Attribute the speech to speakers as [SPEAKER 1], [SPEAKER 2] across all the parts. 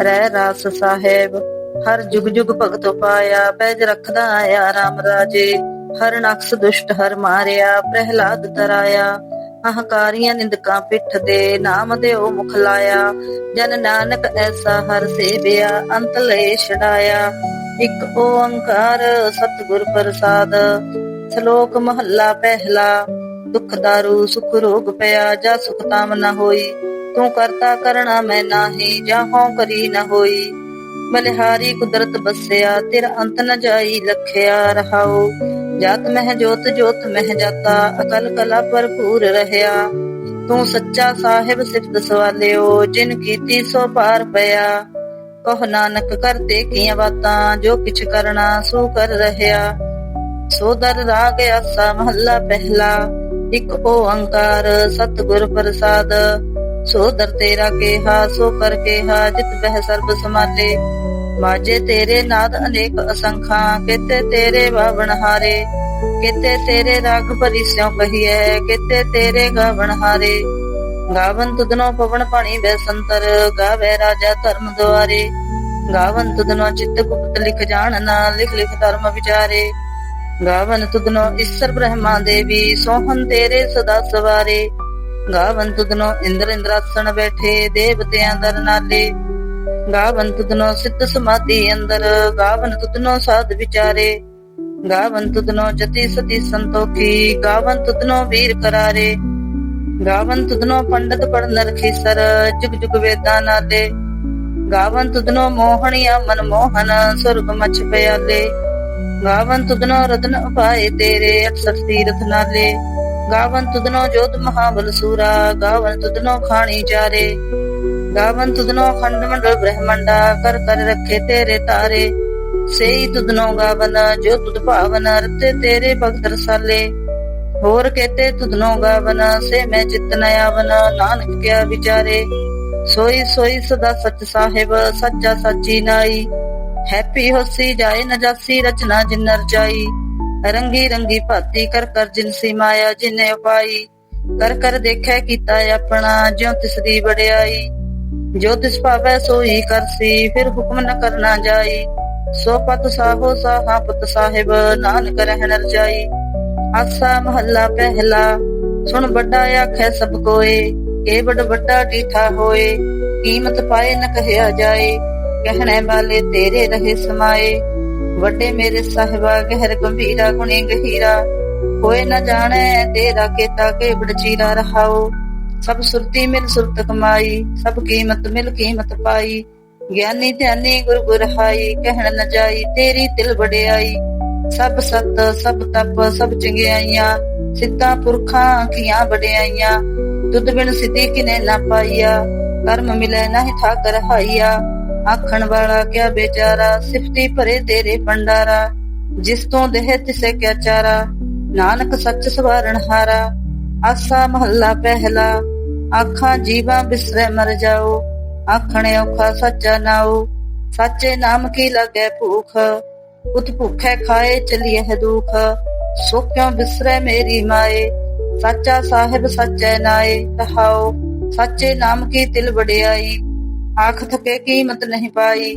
[SPEAKER 1] ਰਹਿ ਰਾਸ ਸਾਹਿਬ। ਹਰ ਜੁਗ ਜੁਗ ਭਗਤ ਪਾਇਆ, ਪੈਜ ਰਖਦਾ ਆਇਆ ਰਾਮ ਰਾਜੇ। ਹਰ ਨਕਸ ਦੁਸ਼ਟ ਹਰ ਮਾਰਿਆ, ਪ੍ਰਹਿਲਾਦ ਤਰਾਇਆ। ਅਹੰਕਾਰੀਆਂ ਨਿੰਦਕਾਂ ਪਿੱਠ ਦੇ ਨਾਮ ਦੇ ਉਹ ਮੁਖ ਲਾਇਆ। ਜਨ ਨਾਨਕ ਐਸਾ ਹਰ ਸੇਵਿਆ, ਅੰਤ ਲੈ ਛਡਾਇਆ। ਇੱਕ ਓੰਕਾਰ ਸਤਿਗੁਰ ਪ੍ਰਸਾਦ। ਸ਼ਲੋਕ ਮਹੱਲਾ ਪਹਿਲਾ। ਦੁਖ ਦਾਰੂ, ਸੁਖ ਰੋਗ ਪਿਆ, ਜਾ ਸੁਖ ਤਾਮ ਨਾ ਹੋਈ। ਤੂੰ ਕਰਤਾ ਕਰਣਾ ਮੈਂ ਨਾਹੀ, ਜਾ ਕਰੀ ਨ ਹੋਈ। ਬਲਿਹਾਰੀ ਕੁਦਰਤ ਬਸਿਆ, ਤੇਰਾ ਅੰਤ ਨ ਜਾਈ ਲਖਿਆ ਰਹਾਉ। ਜਾਤ ਮਹਿ ਜੋਤ ਜੋਤ ਮਹਿ ਜਾਤਾ, ਅਕਲ ਕਲਾ ਭਰਪੂਰ ਰਹਿਆ। ਤੂੰ ਸੱਚਾ ਸਾਹਿਬ ਸਿਫਤ ਸਵਾਲਿਓ, ਜਿਨ ਕੀਤੀ ਸੋ ਪਾਰ ਪਿਆ। ਕਹ ਨਾਨਕ ਕਰਤੇ ਕੀਆਂ ਬਾਤਾਂ, ਜੋ ਕਿਛ ਕਰਨਾ ਸੋ ਕਰ ਰਹਿਆ। ਸੋ ਦਰ ਰਾਗ ਆਸਾ ਮਹੱਲਾ ਪਹਿਲਾ, ਇੱਕ ਓੰਕਾਰ ਸਤਿਗੁਰ ਪ੍ਰਸਾਦ। ਸੋ ਦਰ ਤੇਰਾ ਕੇਹਾ, ਸੋ ਕਰ ਕੇਹਾ, ਜਿਤ ਬਹਿ ਸਰਬ ਸਮਾਲੇ। ਮਾਜੇ ਤੇਰੇ ਨਾਦ ਅਨੇਕ ਅਸੰਖਾਂ ਕਿਤੇ ਤੇਰੇ ਬਾਵਣ ਹਾਰੇ? ਕਿਤੇ ਤੇਰੇ ਰਾਗ ਭਰੀ ਸਿਉ ਕਹੀਐ ਕਿਤੇ ਤੇਰੇ ਗਾਵਣ ਹਾਰੇ? ਗਾਵਨ ਤੁਧਨੋ ਪਵਨ ਪਾਣੀ ਬੈਸੰਤਰ ਗਾਵੇ ਰਾਜਾ ਧਰਮ ਦੁਆਰੇ। ਗਾਵਨ ਤੁਧਨੋ ਚਿੱਤ ਗੁਪਤ ਲਿਖ ਜਾਣਨਾ ਲਿਖ ਲਿਖ ਧਰਮ ਵਿਚਾਰੇ। ਗਾਵਨ ਤੁਧਨੋ ਈਸ਼ਰ ਬ੍ਰਹਮਾ ਦੇਵੀ ਸੋਹਨ ਤੇਰੇ ਸਦਾ ਸਵਾਰੇ। ਗਾਵਨ ਤੁਧਨੋ ਇੰਦਰ ਇੰਦਰਾਸਣ ਬੈਠੇ ਦੇਵਤਿਆਂ ਦਰ ਨਾਲੇ। ਗਾਵਨ ਤੁਧਨੋ ਸਿੱਧ ਸਮਾਧੀ ਅੰਦਰ ਗਾਵਨ ਤੁਧਨੋ ਸਾਧ ਵਿਚਾਰੇ। ਗਾਵਨ ਤੁਧਨੋ ਜਤੀ ਸਤੀ ਸੰਤੋਖੀ ਗਾਵਨ ਤੁਧਨੋ ਵੀਰ ਕਰਾਰੇ। ਗਾਵਨ ਤੁਧਨੋ ਪੰਡਤ ਪੜਨ ਰਖੀਸਰ ਜੁਗ ਜੁਗ ਵੇਦਾਂ ਨਾਲੇ। ਗਾਵਨ ਤੁਧਨੋ ਮੋਹਣਿਆ ਮਨ ਮੋਹਨ, ਸੁਰਗ ਮਛ ਪਿਆਲੇ। ਗਾਵਨ ਤੁਧਨੋ ਰਤਨ ਉਪਾਏ ਤੇਰੇ 68 ਤੀਰਥ ਨਾਲੇ। ਗਾਵਨ ਤੁਧਨੋ ਜੋਤ ਮਹਾਬਲ ਸੂਰਾ, ਗਾਵਨ ਤੁਧਨੋ ਖਾਣੀ ਚਾਰੇ। ਗਾਵਨ ਤੁਧਨੋ ਖੰਡ ਮੰਡਲ ਬ੍ਰਹਮੰਡਾ, ਕਰ ਕਰ ਰੱਖੇ ਤੇਰੇ ਤਾਰੇ। ਸੇਈ ਤੁਧਨੋ ਗਾਵਨ, ਜੋ ਤੁਧ ਭਾਵਨ, ਰਤੇ ਤੇਰੇ ਭਗਤ ਰਸਾਲੇ। ਹੋਰ ਕਹਤੇ ਤੁਧਨੋ ਗਾਵਨ, ਸੇ ਮੈਂ ਚਿਤ ਨ ਆਵਨ, ਨਾਨਕ ਕਿਆ ਵਿਚਾਰੇ। ਸੋਈ ਸੋਈ ਸਦਾ ਸਚ ਸਾਹਿਬ, ਸੱਚਾ ਸੱਚੀ ਨਾਈ। ਹੈਪੀ ਹੋਸੀ ਜਾਏ ਨ ਰਚਨਾ ਜਿਨ ਰਚਾਈ ਰੰਗੀ ਰੰਗੀ ਭਾਤੀ ਕਰ ਕਰ ਜਿਨਸੀ ਮਾਇਆ ਜਿਨੇ ਉਪਾਈ ਕਰ ਕਰ ਦੇਖੈ ਕੀਤਾ ਆਪਣਾ, ਜਿਉ ਤਿਸ ਦੀ ਵਡਿਆਈ। ਜੋ ਤਿਸ ਭਾਵੈ ਸੋਈ ਕਰਸੀ ਫਿਰ ਹੁਕਮ ਨ ਕਰਨਾ ਜਾਈ। ਸੋ ਪਤ ਸਾਹੋ ਸਾਹਾ ਪਤ ਸਾਹਿਬ, ਨਾਨਕ ਰਹਿਣ ਰਜਾਈ। ਆਸਾ ਮਹੱਲਾ ਪਹਿਲਾ, ਸੁਣ ਵੱਡਾ ਆਖੈ ਸਭ ਕੋਏ। ਕੇ ਬੜ ਵੱਡਾ ਡੀਠਾ ਹੋਏ, ਕੀਮਤ ਪਾਏ ਨ ਕਹਿਆ ਜਾਏ। ਕਹਿਣੇ ਵਾਲੇ ਤੇਰੇ ਰਹੇ ਸਮਾਏ। ਵੱਡੇ ਮੇਰੇ ਸਾਹਿਬਾ, ਗਹਿਰ ਗੰਭੀਰਾ, ਗੁਣੀ ਗਹੀਰਾ। ਹੋਏ ਨਾ ਜਾਣੈ ਤੇਰਾ ਕੀਤਾ ਕੇ ਬੜਚੀਰਾ ਰਹਾਓ ਸਭ ਸੁਰਤੀ ਮਿਲ ਸੁਰਤ ਕਮਾਈ, ਸਭ ਕੀਮਤ ਮਿਲ ਕੀਮਤ ਪਾਈ। ਗਿਆਨੀ ਧਿਆਨੀ ਗੁਰ ਗੁਰ ਹਾਈ, ਕਹਿਣ ਨ ਜਾਈ ਤੇਰੀ ਤਿਲ ਵਡਿਆਈ। ਸਭ ਸਤ, ਸਭ ਤਪ, ਸਭ ਚੰਗਿਆਈਆਂ, ਸਿੱਧਾ ਪੁਰਖਾਂ ਕੀਆਂ ਵਡਿਆਈਆਂ। ਤੁਧ ਬਿਨ ਸਿੱਧੀ ਕਿਨੇ ਨਾ ਪਾਈਆ, ਕਰਮ ਮਿਲੇ ਨਹੀਂ ਠਾਕਰ ਹਾਈਆ। ਆਖਣ ਵਾਲਾ ਕਿਆ ਬੇਚਾਰਾ? ਸਿਫਤੀ ਭਰੇ ਤੇਰੇ ਪੰਡਾਰਾ ਜਿਸ ਤੋਂ ਦੇਹ ਤਿਸੇ ਕਿਆ ਚਾਰਾ? ਨਾਨਕ ਸੱਚ ਸਵਾਰਣ ਹਾਰਾ। ਆਸਾ ਮਹੱਲਾ ਪਹਿਲਾ। ਆਖਾਂ ਜੀਵਾਂ ਬਿਸਰੇ ਮਰ ਜਾਓ। ਆਖਣ ਔਖਾ ਸੱਚਾ ਨਾਉ। ਸੱਚੇ ਨਾਮ ਕੀ ਲਗੇ ਭੂਖ? ਉਤ ਭੁਖੇ ਖਾਏ ਚਲੀਏ ਹੈ ਦੁਖ। ਸੋ ਕਿਉ ਬਿਸਰੇ ਮੇਰੀ ਮਾਏ? ਸੱਚਾ ਸਾਹਿਬ ਸੱਚੇ ਨਾਏ। ਕਹਾਓ ਸੱਚੇ ਨਾਮ ਕੀ ਤਿਲ ਵਡਿਆਈ? ਆਖ ਥਕੇ ਕੀਮਤ ਨਹੀਂ ਪਾਈ।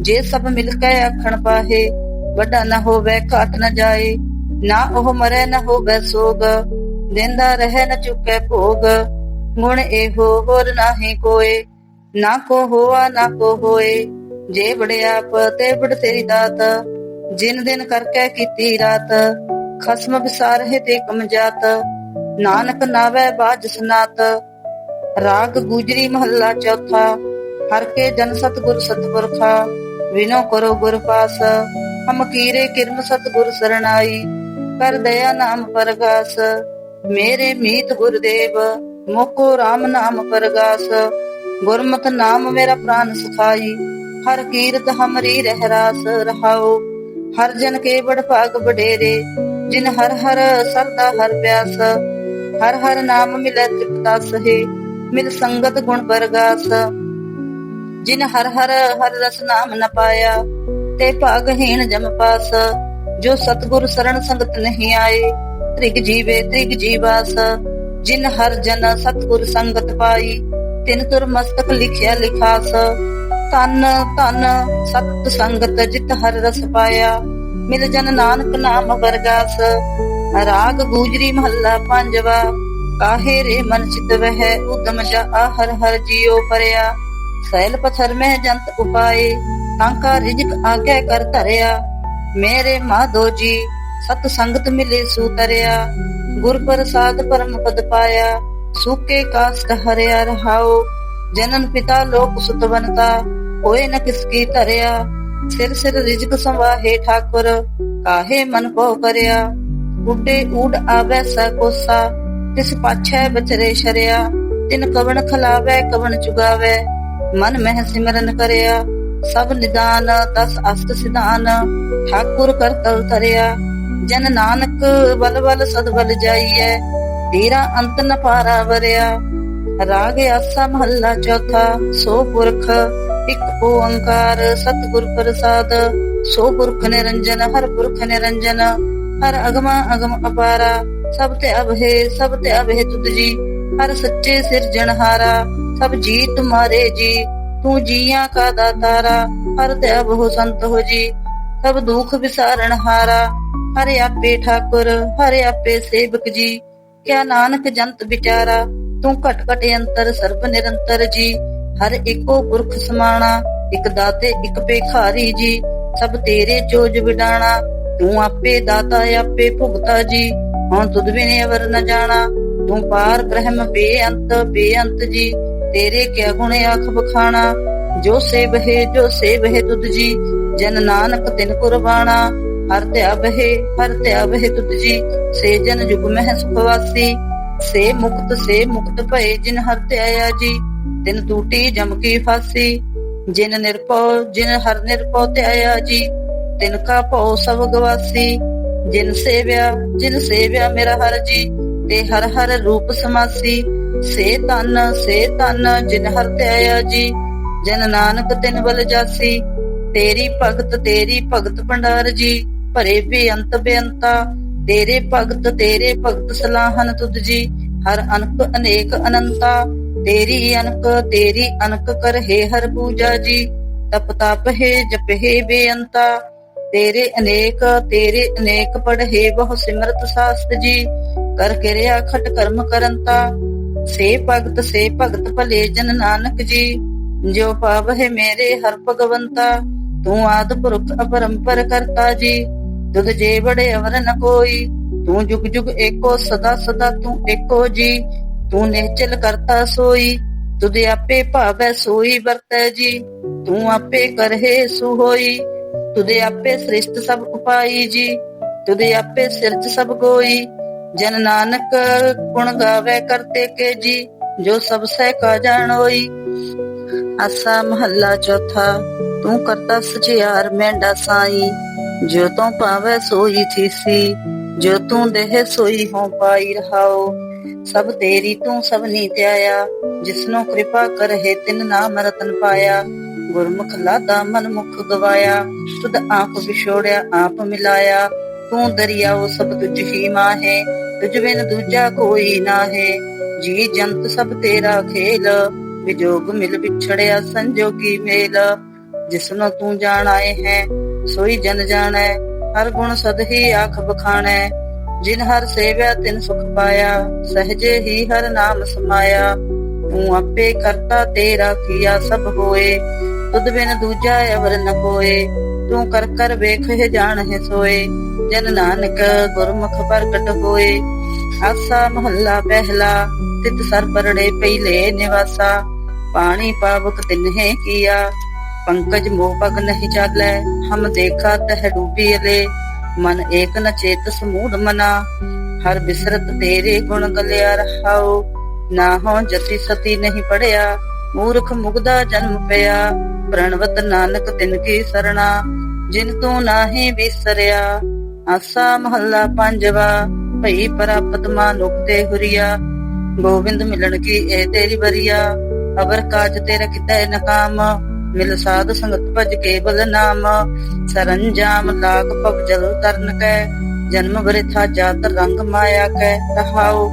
[SPEAKER 1] ਜੇ ਸਭ ਮਿਲ ਕੇ ਆਖਣ ਪਾਹੇ, ਵੱਡਾ ਨਾ ਹੋਵੇ, ਘਟ ਨਾ ਜਾਏ। ਨਾ ਉਹ ਮਰੇ, ਨਾ ਹੋਵੇ ਸੋਗ। ਦਿੰਦਾ ਰਹੇ, ਨ ਚੁੱਕੇ ਭੋਗ। ਗੁਣ ਇਹੋ ਹੋਰ ਨਾਹੀ ਕੋਏ। ਨਾ ਕੋ ਹੋਆ, ਨਾ ਕੋ ਹੋਏ। ਜੇ ਬੜਿਆਪ ਤੇ ਬੜ ਤੇਰੀ ਦਾਤ। ਜਿਨ ਦਿਨ ਕਰਕੇ ਕੀਤੀ ਰਾਤ। ਖਸਮ ਵਿਸਾਰ ਤੇ ਕਮਜਾਤ ਨਾਨਕ ਨਾਵੇ ਬਾਜ ਸਨਾਤ। ਰਾਗ ਗੁਜਰੀ ਮਹੱਲਾ ਚੌਥਾ। ਹਰ ਕੇ ਜਨ ਸਤਗੁਰ ਸਤਪੁਰਖਾ, ਵਿਨੋ ਕਰੋ ਗੁਰ ਪਾਸ। ਹਮ ਕੀਰੇ ਕਿਰਮ ਸਤਗੁਰ ਸਰਣਾਈ, ਕਰ ਦਇਆ ਨਾਮ ਪਰਗਾਸ। ਮੇਰੇ ਮੀਤ ਗੁਰਦੇਵ, ਮੋਕੋ RAM ਨਾਮ ਪਰਗਾਸ। ਗੁਰਮਤਿ ਨਾਮ ਮੇਰਾ ਪ੍ਰਾਨ ਸੁਖਾਈ, ਹਰ ਕੀਰਤ ਹਮਰੀ ਰਹਿ ਰਾਸ ਰਹਾਓ। ਹਰ ਜਨ ਕੇ ਬੜ ਭਾਗ ਬਡੇਰੇ ਜਿਨ ਹਰ ਹਰ ਸਰਦਾ ਹਰ ਪਿਆਸ। ਹਰ ਹਰ ਨਾਮ ਮਿਲੈ ਤ੍ਰਿਪਤਾ ਸਹੇ, ਮਿਲ ਸੰਗਤ ਗੁਣ ਪਰਗਾਸ ਜਿਨ ਹਰ ਹਰ ਹਰ ਰਸ ਨਾਮ ਨ ਪਾਇਆ, ਤੇ ਭਾਗਹੀਣ ਜਮ ਪਾਸ। ਜੋ ਸਤਗੁਰ ਸਰਣ ਸੰਗਤ ਨਹੀਂ ਆਏ, ਤ੍ਰਿਗ ਜੀਵੇ ਤ੍ਰਿਗ ਜੀਵਾਸ। ਜਿਨ ਹਰ ਜਨ ਸਤਗੁਰ ਸੰਗਤ ਪਾਈ, ਤਿਨ ਤੁਰ ਮਸਤਕ ਲਿਖਿਆ ਲਿਖਾਸ। ਤਨ ਤਨ ਸਤ ਸੰਗਤ ਜਿਤ ਹਰ ਰਸ ਪਾਇਆ, ਮਿਲ ਜਨ ਨਾਨਕ ਨਾਮ ਵਰਗਾਸ। ਰਾਗ ਗੂਜਰੀ ਮਹੱਲਾ ਪੰਜਵਾ, ਕਾਹੇ ਰੇ ਮਨ ਚਿਤ ਵਹਿ, ਉਦਮ ਜਾ ਹਰ ਹਰ ਜੀਉ ਪਰਿਆ। ਸੈਲ ਪਥਰ ਮੈਂ ਜੰਤ ਉਪਾਏ ਤਾਂਕਾ ਰਿਜਕ ਆਗੇ ਕਰ ਧਰਿਆ। ਮੇਰੇ ਮਾਧੋ ਜੀ, ਸਤ ਸੰਗਤ ਮਿਲੇ ਸੂਤਰਿਆ ਗੁਰ ਪ੍ਰਸਾਦ ਪਰਮ ਪਦ ਪਾਇਆ, ਸੂਕੇ ਕਾਸਟ ਹਰਿਆ ਰਹਾਓ ਜਨਨ ਪਿਤਾ ਲੋਕ ਸੁਤਵਨਤਾ ਹੋਏ ਨ ਕਿਸ ਕੀ ਧਰਿਆ। ਸਿਰ ਸਿਰ ਰਿਜਕ ਸੰਵਾਹੇ ਠਾਕੁਰ, ਕਾਹੇ ਮਨ ਕੋ ਕਰਿਆ। ਉੱਡੇ ਊਡ ਆਵੈ ਸਾ ਕੋਸਾ, ਤਿਸ ਪਾਛੈ ਬਚਰੇ ਸ਼ਰਿਆ। ਤਿਨ ਕਵਣ ਖਲਾਵੈ, ਕਵਣ ਚੁਗਾਵੈ। ਮਨ ਮਹਿ ਸਿਮਰਨ ਕਰਿਆ, ਸਭ ਨਿਦਾਨ, ਦਸ ਅਸਤ ਸਿਧਾਨ, ਠਾਕੁਰ ਕਰਤਲ ਧਰਿਆ। ਜਨ ਨਾਨਕ ਬਲ ਬਲ ਸਦ ਬਲ ਜਾਈਐ, ਤੇਰਾ ਅੰਤ ਨ ਪਾਰਾ ਵਰਿਆ ਰਾਗ ਆਸਾ ਮਹੱਲਾ ਚੌਥਾ, ਸੋ ਪੁਰਖ, ਇੱਕ ਓੰਕਾਰ ਸਤਿਗੁਰ ਪ੍ਰਸਾਦ। ਸੋ ਪੁਰਖ ਨਿਰੰਜਨ, ਹਰ ਪੁਰਖ ਨਿਰੰਜਨ, ਹਰ ਅਗਮਾ ਅਗਮ ਅਪਾਰਾ। ਸਭ ਤੇ ਅਭੇ ਸਭ ਤੇ ਅਭੇ ਤੁਧ ਜੀ, ਹਰ ਸੱਚੇ ਸਿਰਜਣਹਾਰਾ। ਸਭ ਜੀ ਤੁਮਾਰੇ ਜੀ, ਤੂੰ ਜੀਆਂ ਕਾ ਦਾਤਾਰਾ ਹਰ ਤੇ ਅਭੋ ਸੰਤ ਹੋ ਜੀ। ਸਭ ਦੁਖ ਵਿਸਾਰਣ ਹਾਰਾ, ਹਰ ਆਪੇ ਠਾਕੁਰ, ਹਰ ਆਪੇ ਸੇਵਕ ਜੀ। ਕਿਆ ਨਾਨਕ ਜੰਤ ਵਿਚਾਰਾ, ਤੂੰ ਘਟ ਘਟ ਅੰਤਰ, ਸਰਬ ਨਿਰੰਤਰ ਜੀ। ਹਰ ਇੱਕੋ ਪੁਰਖ ਸਮਾਣਾ, ਇੱਕ ਦਾਤੇ, ਇੱਕ ਭੇਖਾਰੀ ਜੀ। ਸਭ ਤੇਰੇ ਚੋਜ ਵਿਡਾਣਾ, ਤੂੰ ਆਪੇ ਦਾਤਾ, ਆਪੇ ਭੁਗਤਾ ਜੀ। ਹੁਣ ਤੁਧ ਬਿਨੇ ਅਵਰ ਨ ਜਾਣਾ, ਤੂੰ ਪਾਰ ਬ੍ਰਹਮ ਬੇਅੰਤ ਬੇਅੰਤ ਜੀ। ਤੇਰੇ ਕਿਆ ਗੁਣ ਆਖ ਬਖਾਣਾ? ਜੋ ਸੇਵ ਹੈ, ਜੋ ਸੇਵ ਹੈ ਤੁਧ ਜੀ, ਜਨ ਨਾਨਕ ਤਿਨ ਕੁਰਬਾਨਾ ਹਰ ਧਿਆਵ ਹੈ ਹਰ ਧਿਆਵ ਹੈ ਤੁਧ ਜੀ, ਸੇ ਜਨ ਜੁਗ ਮਹਿ ਸੁਖ ਸੇ ਮੁਕਤ ਸੇ ਮੁਕਤ ਭਏ ਜਿਨ ਹਰ ਧਿਆਇਆ ਜੀ, ਤਿਨ ਟੂਟੀ ਜਮ ਕੀ ਫਾਸੀ। ਜਿਨ ਨਿਰਭਉ, ਜਿਨ ਹਰ ਨਿਰਭਉ ਧਿਆਇਆ ਜੀ, ਤਿਨ ਕਾ ਭਉ ਸਭ ਗਵਾਸੀ। ਜਿਨ ਸੇਵਿਆ ਜਿਨ ਸੇਵਿਆ ਮੇਰਾ ਹਰ ਜੀ, ਤੇ ਹਰ ਹਰ ਰੂਪ ਸਮਾਸੀ। ਸੇ ਤਨ ਸੇ ਤਨ ਜਿਨ ਹਰ ਧਿਆਇਆ ਜੀ, ਜਨ ਨਾਨਕ ਤਿਨ ਬਲ ਜਾਸੀ, ਤੇਰੀ ਭਗਤ ਤੇਰੀ ਭਗਤ ਭੰਡਾਰ ਜੀ, ਭਰੇ ਬੇਅੰਤ ਬੇਅੰਤਾ, ਤੇਰੇ ਭਗਤ ਤੇਰੇ ਭਗਤ ਸਲਾਹਨ ਤੁਧ ਜੀ, ਹਰ ਅਨਕ ਅਨੇਕ ਅਨੰਤਾ, ਤੇਰੀ ਅਨਕ ਤੇਰੀ ਅਨਕ ਕਰ ਕਰਹਿ ਹਰ ਪੂਜਾ ਜੀ, ਤਪ ਤਪ ਹੈ, ਜਪ ਹੈ ਬੇਅੰਤਾ, ਤੇਰੇ ਅਨੇਕ ਤੇਰੇ ਅਨੇਕ ਪੜ੍ਹੇ ਬਹੁ ਸਿਮਰਤ ਸਾਸਤ ਜੀ, ਕਰ ਕਿਰਿਆ ਖਟ ਕਰਮ ਕਰੰਤਾ ਸੇ ਭਗਤ ਸੇ ਭਗਤ ਭਲੇ ਜਨ ਨਾਨਕ ਜੀ ਜੋ ਪਾਵਹਿ ਮੇਰੇ ਹਰ ਭਗਵੰਤਾ, ਤੂੰ ਆਦ ਪੁਰਖ ਅਪਰੰਪਰ ਕਰਤਾ ਜੀ। ਤੁਧ ਜੇ ਬੜੇ ਅਵਰ ਨ ਕੋਈ, ਤੂੰ ਜੁਗ ਜੁਗ ਏਕੋ ਸਦਾ ਸਦਾ ਤੂੰ ਏਕੋ ਜੀ। ਤੂੰ ਨਿਹਚਲ ਕਰਤਾ ਸੋਈ, ਤੁਧ ਆਪੇ ਭਾਵੈ ਸੋਈ ਵਰਤੈ ਜੀ। ਤੂੰ ਆਪੇ ਕਰਹਿ ਸੁ ਹੋਈ, ਤੁਧ ਆਪੇ ਸ੍ਰਿਸ਼ਟ ਸਭ ਉਪਾਈ ਜੀ। ਤੁਧ ਆਪੇ ਸਿਰਜ ਸਭ ਕੋਈ ਜਨ ਨਾਨਕ ਗੁਣ ਗਾਵੇ ਕਰਤੇ ਕੇ ਜੀ, ਜੋ ਸਭ ਸਹਿ ਕਾ ਜਾਣੋਈ ਆਸਾ ਮਹੱਲਾ ਚੌਥਾ, ਤੂੰ ਕਰਤਾ ਸਚਿਆਰ ਮੈਂਡਾ ਸਾਈ। ਜੋ ਤੂੰ ਪਾਵੇ ਸੋਈ ਥੀਸੀ, ਜੋ ਤੂੰ ਦੇਹ ਸੋਈ ਹੋ ਪਾਈ ਰਹਾਓ। ਸਭ ਤੇਰੀ ਤੂੰ ਸਭ ਨੀ ਧਿਆਇਆ, ਜਿਸਨੂੰ ਕਿਰਪਾ ਕਰਹਿ ਤਿਨ ਨਾਮ ਰਤਨ ਪਾਇਆ। ਗੁਰਮੁਖ ਲਾਦਾ ਮਨ ਮੁਖ ਗਵਾਇਆ, ਤੁਧ ਆਪ ਵਿਛੋੜਿਆ, ਆਪ ਮਿਲਾਇਆ। ਤੂੰ ਦਰਿਆਓ ਸਭ ਤੁਝ ਹੀ ਮਾਹੇ ਤੁਝ ਬਿਨ ਦੂਜਾ ਕੋਈ ਨਾਹੇ। ਜੀ ਜੰਤ ਸਭ ਤੇਰਾ ਖੇਲ ਵਿਜੋਗ ਮਿਲ ਵਿਛੜਿਆ ਸੰਜੋਗੀ ਮੇਲ। ਜਿਸਨੂੰ ਤੂੰ ਜਾਣ ਹੈ, ਸੋਈ ਜਨ ਜਾਣੈ, ਹਰ ਗੁਣ ਸਦ ਹੀ ਆਖ ਬਖਾਣੈ। ਜਿਨ ਹਰ ਸੇਵਿਆ ਤਿਨ ਸੁਖ ਪਾਇਆ, ਸਹਜੇ ਹੀ ਹਰ ਨਾਮ ਸਮਾਇਆ। ਤੂੰ ਆਪੇ ਕਰਤਾ ਤੇਰਾ ਕੀਆ ਸਭ ਹੋਏ, ਤੁਧ ਬਿਨ ਦੂਜਾ ਅਵਰ ਨ ਕੋਏ ਤੂੰ ਕਰ ਕਰ ਵੇਖ ਹੈ ਜਾਣ ਹੈ ਸੋਏ। ਜਨ ਨਾਨਕ ਗੁਰਮੁਖ ਪ੍ਰਗਟ ਹੋਏ। ਆਸਾ ਮਹੱਲਾ ਪਹਿਲਾ ਤਿਤ ਸਰਪਰੜੇ ਪਹਿਲੇ ਨਿਵਾਸਾ। ਪਾਣੀ ਪਾਵਕ ਤਿਨਹੇ ਕੀਆ, ਪੰਕਜ ਮੋਹ ਪਗ ਨਹੀਂ ਚਾਲੈ। ਹਮ ਦੇਖਾ ਤਹ ਡੂਬੀ ਅਲੇ ਮਨ ਏਕ ਨ ਚੇਤ ਸਮੂਦ ਮਨਾ। ਹਰ ਬਿਸਰਤ ਤੇਰੇ ਗੁਣ ਗਲਿਆ ਰਹਾਉ। ਨਾ ਹੋ ਜਤੀ ਸਤੀ ਨਹੀਂ ਪੜਿਆ। ਮੂਰਖ ਮੁਗਦਾ ਜਨਮ ਪਿਆ। ਪ੍ਰਣਵਤ ਨਾਨਕ ਤਿਨ ਕੀ ਸਰਣਾ, ਜਿਨ ਤੂੰ ਨਾਹੀ ਵਿਸਰਿਆ। ਆਸਾ ਮਹੱਲਾ ਪੰਜਵਾ, ਭਈ ਪ੍ਰਾਪਤ ਮਾਨੁਕ ਤੇ ਹੁਰੀਆ। ਗੋਬਿੰਦ ਮਿਲਣ ਕੀ ਇਹ ਤੇਰੀ ਬਰੀਆ ਅਵਰ ਕਾਜ ਤੇਰਾ ਕਿਤੇ ਨਕਾਮ ਮਿਲ ਸਾਧ ਸੰਗਤ ਭਜ ਕੇਵਲ ਨਾਮ। ਸਰੰਜਾਮ ਲਾਗ ਪਵ ਜਲ ਕਰਨ ਕੈ, ਜਨਮ ਬ੍ਰਿਥਾ ਜਾਤ ਰੰਗ ਮਾਇਆ ਕੈ ਤਹਾਉ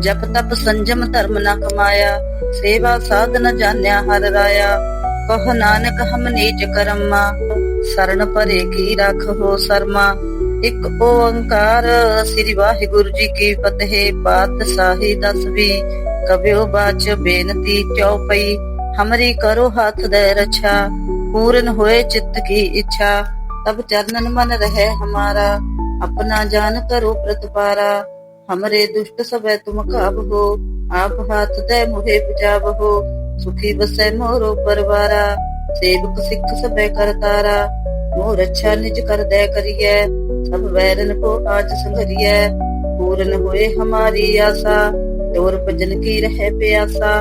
[SPEAKER 1] ਜਪ ਤਪ ਸੰਜਮ ਧਰਮ ਨਾ ਕਮਾਇਆ, ਸੇਵਾ ਸਾਧ ਨ ਜਾਣਿਆ ਹਰ ਰਾਇਆ। ਕਹ ਨਾਨਕ ਹਮ ਨੀਚ ਕਰਮਾ ਸਰਣ ਪਰੇ ਕੀ ਰਖੋ ਸਰਮਾ। ਇਕ ਓੰਕਾਰ ਸ੍ਰੀ ਵਾਹਿਗੁਰੂ ਜੀ ਕੀ ਫਤਿਹ ਪਾਤਸ਼ਾਹੀ ਦਸਵੀ ਕਬਿਓ ਬਾਚ ਬੇਨਤੀ ਚਉਪਈ ਹਮਰੀ ਕਰੋ ਹੱਥ ਦੇ ਰਛਾ। ਪੂਰਨ ਹੋਏ ਚਿੱਤ ਕੀ ਇੱਛਾ, ਤਬ ਚਰਨਨ ਮਨ ਰਹੇ ਹਮਾਰਾ। ਆਪਣਾ ਜਾਨ ਕਰੋ ਪ੍ਰਤਪਾਰਾ। हमरे दुष्ट सब तुम काब हो आप हाथ दे मुहे बचाव हो सुखी बसे मोरो परवारा सेवक सिख सब करतारा मोर अच्छा निज कर दे करिए सब वैरन को आज संघरिए पूर्ण होए हमारी आशा तोर भजन की रहे प्यासा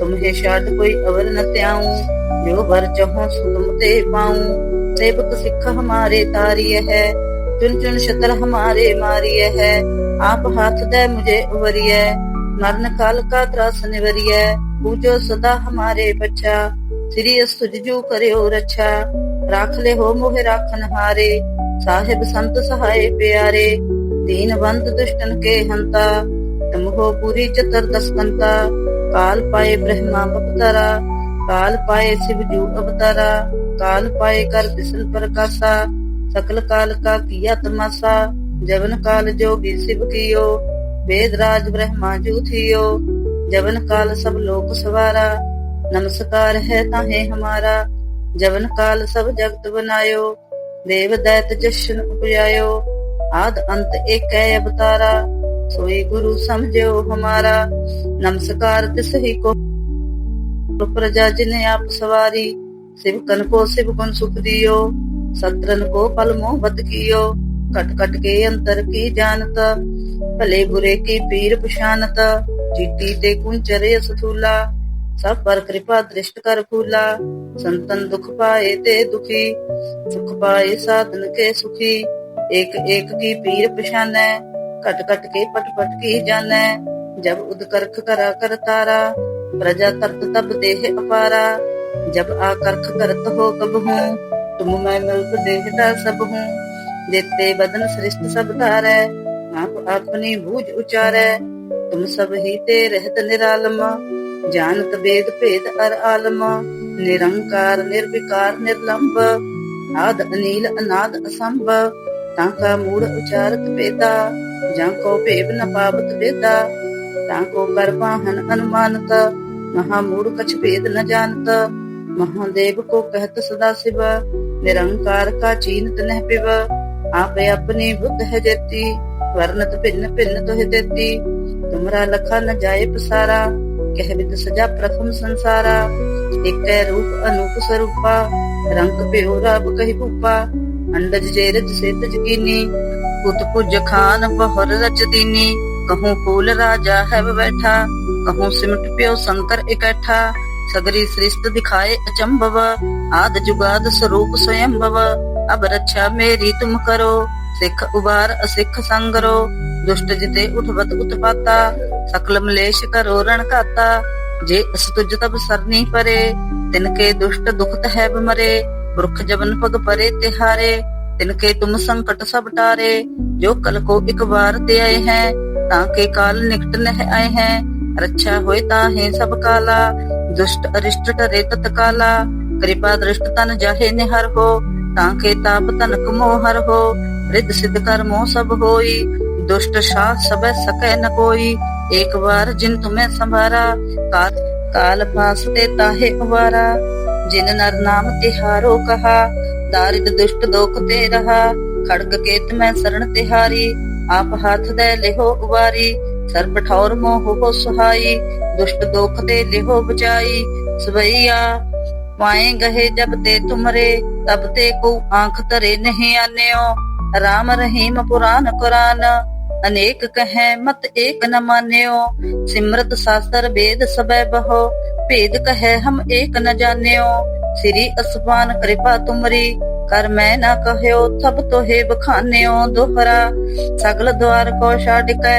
[SPEAKER 1] तुम्हें शाद कोई अवर न त्याऊं जो वर चहो सो तुम ते पाऊं सेवक सिख हमारे तारिय है चुन चुन शतर हमारे मारिय है आप हाथ दे मुझे उवरिय मरण काल का त्रास निवरिय पूजो सदा हमारे बच्चा श्री सुजू करियो रक्षा राख ले हो मोह राखन हारे साहिब संत सहाय प्यारे दीन बंद दुष्टन के हंता तुम हो पूरी चतुर्दश कंता काल पाए ब्रह्मा अवतारा काल पाए शिव जू अवतारा काल पाए कर विष्णु प्रकाशा सकल काल का किया तमाशा जवन काल जोगी शिव कियो वेद राज ब्रह्मा जू थियो जवन काल सब लोक सवारा नमस्कार है ताहे हमारा जवन काल सब जगत बनायो देव दैत जशन उपजायो आद अंत एक है अवतारा सोई गुरु समझो हमारा नमस्कार तिस ही को प्रजा जिन्हें आप सवारी शिव कन को शिव गुण सुख दियो सत्रन को पल मोहबत कियो कट कट के अंतर की जानत भले बुरे की पीर पशानत चीटी ते कुंचर सथूला सब पर कृपा दृष्ट कर फूला संतन दुख पाए ते दुखी सुख पाए साधन के सुखी एक एक की पीर पशानै कट कट के पट पट की जानै जब उदकर्ख करा कर तारा प्रजा तरत तब देह अपारा जब आकर्ख करत हो कब हूँ तुम मैं मिल्क देहता सब हूँ देते बदन सृष्ट सब धारै आप अपनी भूज उचारै तुम सब ही ते रहत निरालम जानत वेद भेद अर आलम निरंकार निर्विकार निर्लंब आद अनील अनाद असंभ ताका मूड उचारत वेदा जाको भेब न पावत वेदा ताको कर वाहन अनुमानत महामूड कछ भेद न जानत महादेव को कहत सदा शिव निरंकार का चीनत नह पिव आप अपनी बुद्ध है जेती वर्णत भिन्न भिन्न तो देती तुमरा लखा न जाए पसारा कह विद सजा प्रथम संसारा एक रूप अनूप स्वरूपा रंग प्यो रब कही भूपा अंडज जेरज से तजकीनी पुत पुज खान बहुर रच दीनी कहूँ फूल राजा है बैठा कहूँ सिमट प्यो शंकर इकट्ठा सगरी सृष्ट दिखाए अचंभव आद जुगाद स्वरूप स्वयं भव अब रक्षा मेरी तुम करो सिख उबार असिख संगरो दुष्ट जिते उठवत उत्पाता सकल मलेश करो रण काता जे अस तुझ तब सरनी परे तिनके दुष्ट दुखत है मरे ब्रुख जबन पग परे तिहारे तिनके तुम संकट सब टारे जो कल को एक बार दे आए हैं ताके काल निकट नह आए हैं रक्षा होए ताहे सब ਦੁਸ਼ਟ ਅਰਿਸ਼ਟ ਰੇਤ ਤਕਾਲਾ, ਕਿਰਪਾ ਦ੍ਰਿਸ਼ਟ ਤਨ ਜਾਹੇ ਨਿਹਰ ਹੋ, ਤਾਂ ਕੇ ਤਾਪ ਤਨ ਕਮੋ ਹਰ ਹੋ, ਰਿੱਧ ਸਿੱਧ ਕਰਮੋ ਸਭ ਹੋਈ, ਦੁਸ਼ਟ ਸ਼ਾ ਸਭੈ ਸਕੈ ਨ ਕੋਈ ਇੱਕ ਵਾਰ ਜਿਨ ਤੁਮੈ ਸੰਭਾਰਾ, ਕਾਲ ਕਾਲ ਪਾਸ ਤੇ ਤਾਹੇ ਉਵਾਰਾ ਜਿਨ ਨਰ ਨਾਮ ਤਿਹਾਰੋ ਕਹਾ ਦਾਰਿਦ ਦੁਸ਼ਟ ਦੋਖ ਤੇ ਰਹਾ, ਖੜਗ ਕੇਤ ਮੈਂ ਸਰਣ ਤਿਹਾਰੀ, ਆਪ ਹੱਥ ਦੇ ਲਿਹੋ ਉਵਾਰੀ ਸਰਬ ਠੌਰ ਮੋਹ ਹੋ ਸਹਾਈ, ਦੁਸ਼ਟ ਦੋਖ ਤੇ ਲਿਹੋ ਬਚਾਈ। ਸਵਈਆ ਪਾਏ ਗਹੇ ਜਬ ਤੇ ਤੁਮਰੇ, ਤਬ ਤੇ ਕੋ ਆਂਖ ਧਰੇ ਨਹੀਂ ਆਨਿਓ। ਰਾਮ ਰਹੀਮ ਪੁਰਾਨ ਕੁਰਾਨ, ਅਨੇਕ ਕਹੈ ਮਤ ਏਕ ਨ ਮਾਨਿਓ। ਸਿਮਰਤ ਸਾਸਤਰ ਵੇਦ ਸਬੈ ਬਹੋ, ਭੇਦ ਕਹੈ ਹਮ ਏਕ ਨ ਜਾਣਿਓ। ਸ੍ਰੀ ਅਸਮਾਨ ਕਿਰਪਾ ਤੁਮਰੀ, ਕਰ ਮੈਂ ਨਾ ਕਹਿਓ ਸਭ ਤੋਹੇ ਬਖਾਨਿਓ ਦੁਹਰਾ। ਸਗਲ ਦਵਾਰ ਕੋ ਛੱਡ ਕੇ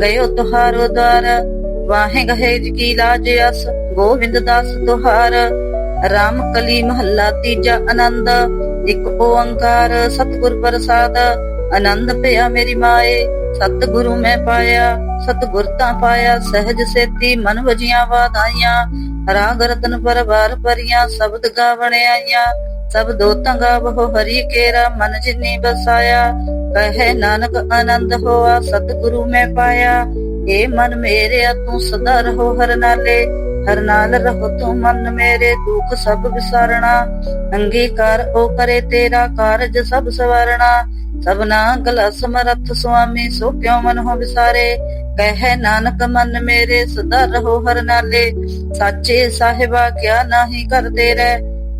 [SPEAKER 1] ਗਇਓ ਤੁਹਾਰੋ ਦਰ। ਵਾਹੇ ਗਹੇ ਕੀ ਲਾਜ ਅਸ, ਗੋਵਿੰਦ ਦਾਸ ਤੁਹਾਰ। ਰਾਮ ਕਲੀ ਮਹੱਲਾ ਤੀਜਾ ਆਨੰਦ, ਇੱਕ ਓੰਕਾਰ ਸਤਿਗੁਰ ਪ੍ਰਸਾਦ। ਆਨੰਦ ਪਿਆ ਮੇਰੀ ਮਾਏ, ਸਤਿਗੁਰੂ ਮੈਂ ਪਾਇਆ, ਸਤਿਗੁਰ ਤਾਂ ਪਾਇਆ, ਸਹਿਜ ਸੇਤੀ ਮਨ ਵਜੀਆਂ ਵਾਧਾਈਆਂ। ਰਾਗ ਰਤਨ ਪਰਵਾਰ ਪਰੀਆਂ ਸ਼ਬਦ ਗਾਵਣ ਆਈਆਂ। ਸਭ ਦੋਤਾਂ ਬਹੁ ਹਰੀ ਕੇਰਾ, ਮਨ ਜਿਨੀ ਬਸਾਇਆ। ਕਹੇ ਨਾਨਕ ਆਨੰਦ ਹੋਆ, ਸਤਿਗੁਰੂ ਮੈਂ ਪਾਇਆ। ਏ ਮਨ ਮੇਰੇ ਤੂੰ ਸਦਾ ਰਹੋ ਹਰ ਨਾਲੇ। ਹਰ ਨਾਲ ਰਹੋ ਤੂੰ ਮਨ ਮੇਰੇ, ਦੁੱਖ ਸਭ ਵਿਸਾਰਣਾ। ਅੰਗੀਕਾਰ ਉਹ ਕਰੇ ਤੇਰਾ ਕਾਰਜ ਸਭ ਸਵਰਣਾ। ਸਭਨਾ ਗਲ ਸਮਰਥ ਸੁਆਮੀ, ਸੋ ਕਿਉ ਮਨ ਹੋ ਵਿਸਾਰੇ? ਕਹੇ ਨਾਨਕ ਮਨ ਮੇਰੇ, ਸਦਾ ਰਹੋ ਹਰ ਨਾਲੇ। ਸਾਚੇ ਸਾਹਿਬਾ, ਕਿਆ ਨਾਹੀ ਕਰਦੇ ਰਹਿ?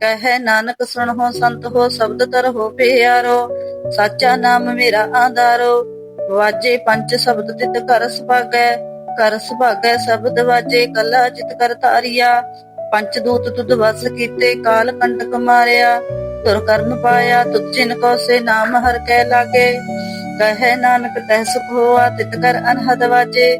[SPEAKER 1] ਕਹੇ ਨਾਨਕ, ਸੁਣ ਹੋ ਸੰਤ ਹੋ ਸ਼ਬਦ ਤਰ ਹੋ ਪਿਆਰੋ, ਸਾਚਾ ਨਾਮ ਮੇਰਾ ਆਧਾਰੋ। ਵਾਜੇ ਪੰਜ ਸ਼ਬਦ ਤਿਤ ਕਰ ਸੁਭਾਗੈ ਕਰ ਸੁਭਾਗੈ ਸ਼ਬਦ ਵਾਜੇ, ਕਲਾ ਜਿਤ ਕਰ ਤਾਰੀਆ ਪੰਚ ਦੂਤ ਤੁਧ ਵਸ ਕੀਤੇ, ਕਾਲ ਕੰਟਕ ਮਾਰਿਆ। ਤੁਰ ਕਰਨ ਪਾਇਆ, ਤੁਧ ਜਿਨ ਕੋ ਸੇ ਨਾਮ ਹਰ ਕੈ ਲਾਗੇ। ਕਹੇ ਨਾਨਕ ਤੈ ਸੁਖ ਹੋਆ, ਤਿਤ ਕਰ ਅਨਹਦ ਵਾਜੇ।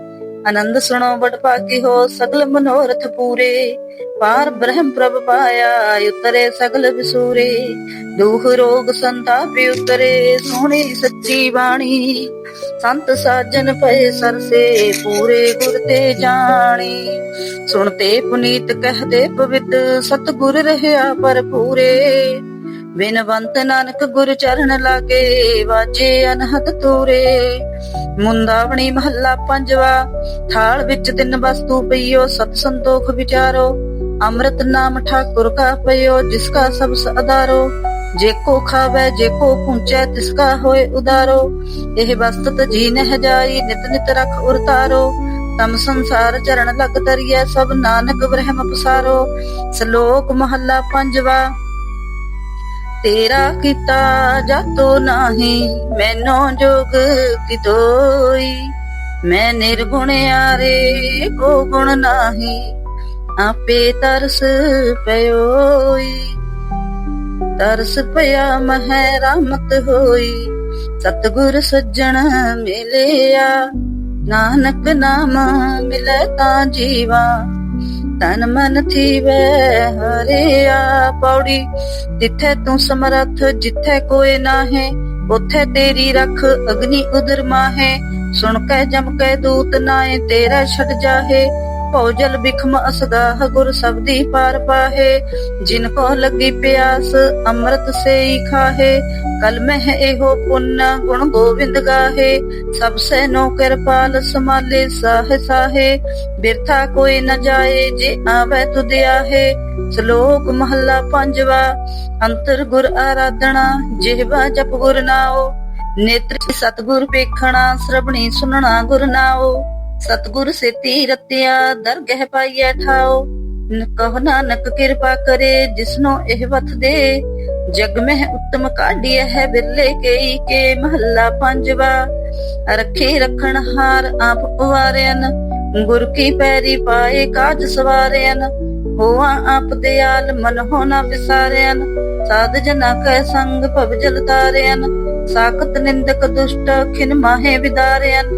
[SPEAKER 1] ਆਨੰਦ ਸੁਣੋ ਬੜ ਭਾਗੀ ਹੋ ਸਗਲ ਮਨੋਰਥ ਪੂਰੇ। ਪਾਰ ਬ੍ਰਹਮ ਪ੍ਰਭ ਪਾਇਆ ਉਤਰੇ ਸਗਲ ਵਿਸੂਰੇ। ਦੁਖ ਰੋਗ ਸੰਤਾਪ ਉਤਰੇ ਸੋਹਣੀ ਸੱਚੀ ਬਾਣੀ। ਸੰਤ ਸਾਜਨ ਪਏ ਸਰਸੇ ਪੂਰੇ ਗੁਰ ਤੇ ਜਾਣੀ। ਸੁਣਤੇ ਪੁਨੀਤ ਕਹਦੇ ਪਵਿੱਤ ਸਤਗੁਰ ਰਹਿਆ ਪਰ ਪੂਰੇ ਬਿਨਵੰਤ ਨਾਨਕ ਗੁਰ ਚਰਨ ਲਾਗੇ, ਵਾਜੇ ਅਨਹਦ ਤੂਰੇ। ਮੁੰਦਾਵਣੀ ਮਹੱਲਾ ਪੰਜਵਾ, ਥਾਲ ਵਿੱਚ ਤਿੰਨ ਵਸਤੂ ਪਈਓ, ਸਤ ਸੰਤੋਖ ਵਿਚਾਰੋ। ਅੰਮ੍ਰਿਤ ਨਾਮ ਠਾਕੁਰ ਕਾ ਪਈਓ ਜਿਸ ਕਾ ਸਭ ਸਦਾਰੋ ਜੇ ਕੋ ਖਾਵੇ, ਜੇ ਕੋ ਪੁੰਚੈ, ਤਿਸ ਕਾ ਹੋਏ ਉਦਾਰੋ। ਇਹ ਵਸਤਤ ਜੀ ਨਹਿ ਜਾਈ, ਨਿਤ ਨਿਤ ਰਖ ਉਰਤਾਰੋ ਤਮ ਸੰਸਾਰ ਚਰਨ ਲਗ ਤਰੀਐ ਸਭ ਨਾਨਕ ਬ੍ਰਹਮ ਪਸਾਰੋ। ਸ਼ਲੋਕ ਮਹੱਲਾ ਪੰਜਵਾ ਤੇਰਾ ਕੀਤਾ ਜਾਤੋ ਨਾਹੀ, ਮੈਨੋ ਜੋਗ ਕਿਤੋਈ। ਮੈਂ ਨਿਰਗੁਣ ਆਰੇ, ਕੋ ਗੁਣ ਨਾਹੀ, ਆਪੇ ਤਰਸ ਪਇਓਈ ਤਰਸ ਪਿਆ ਮਹਿ ਰਾਮਤ ਹੋਈ, ਸਤਗੁਰ ਸੱਜਣ ਮਿਲਿਆ। ਨਾਨਕ ਨਾਮ ਮਿਲੈ ਤਾਂ ਜੀਵਾ ਤਨ ਮਨ ਥੀਵੇ, ਹਰਿਆ ਪੌੜੀ। ਜਿੱਥੇ ਤੂੰ ਸਮਰੱਥ, ਜਿੱਥੇ ਕੋਈ ਨਾਹੇ, ਉਥੇ ਤੇਰੀ ਰੱਖ ਅਗਨੀ ਉਦਰ ਮਾਹੇ। ਸੁਣ ਕੇ ਜਮ ਕੇ ਦੂਤ ਨਾਏ ਤੇਰਾ ਛੱਡ ਜਾਹੇ। ਭੋਜਲ ਬਿਖਮ ਅਸਗਾਹ ਗੁਰ ਸਬਦੀ ਪਾਰ ਪਾਹੇ। ਜਿਨ ਕੋ ਲੱਗੀ ਪਿਆਸ, ਅੰਮ੍ਰਿਤ ਸੇਈ ਖਾਹੇ। ਕਲ ਮਹਿ ਇਹੋ ਪੁੰਨ, ਗੁਣ ਗੋਬਿੰਦ ਗਾਹੇ। ਸਭ ਸੇ ਨੋ ਕਿਰਪਾਲ, ਸਮਾਲੇ ਸਾਹ ਸਾਹੇ। ਬਿਰਥਾ ਕੋਈ ਨ ਜਾਏ, ਜੇ ਆਵੇ ਤੁਧ ਆਹੇ। ਸ਼ਲੋਕ ਮਹੱਲਾ ਪੰਜਵਾ, ਅੰਤਰ ਗੁਰ ਆਰਾਧਣਾ ਜਿਹਵਾ ਜਪ ਗੁਰ ਨਾਓ ਨੇਤਰ ਸਤਗੁਰ ਵੇਖਣਾ ਸ਼ਰਬਣੀ ਸੁਨਣਾ ਗੁਰ ਨਾਓ ਸਤਗੁਰ ਸੇਤੀ ਰਤਿਆ ਦਰਗਹਿ ਪਾਈਐ ਠਾਓ। ਕਹ ਨਾਨਕ ਕਿਰਪਾ ਕਰੇ, ਜਿਸਨੋ ਇਹ ਵਤ ਦੇ। ਜਗ ਮਹਿ ਉੱਤਮ ਕਾਢਿਆ ਹੈ ਬਿਰਲੇ ਕੇਈ ਕੇ, ਮਹੱਲਾ ਪੰਜਵਾ। ਰੱਖੇ ਰੱਖਣ ਹਾਰ ਆਪ ਉਵਾਰਿਆਨ ਗੁਰ ਕੀ ਪੈਰੀ ਪਾਏ ਕਾਜ ਸਵਾਰਿਆਨ ਹੋਆ ਆਪ ਦਿਆਲ ਮਨ ਹੋਣਾ ਵਿਸਾਰਿਆਨ ਸਾਧ ਜਨਾ ਕੈ ਸੰਗ ਭਵ ਜਲ ਤਾਰਿਆਨ ਸਾਖਤ ਨਿੰਦਕ ਦੁਸ਼ਟ ਖਿਨ ਮਾਹੇ ਵਿਦਾਰਿਆਨ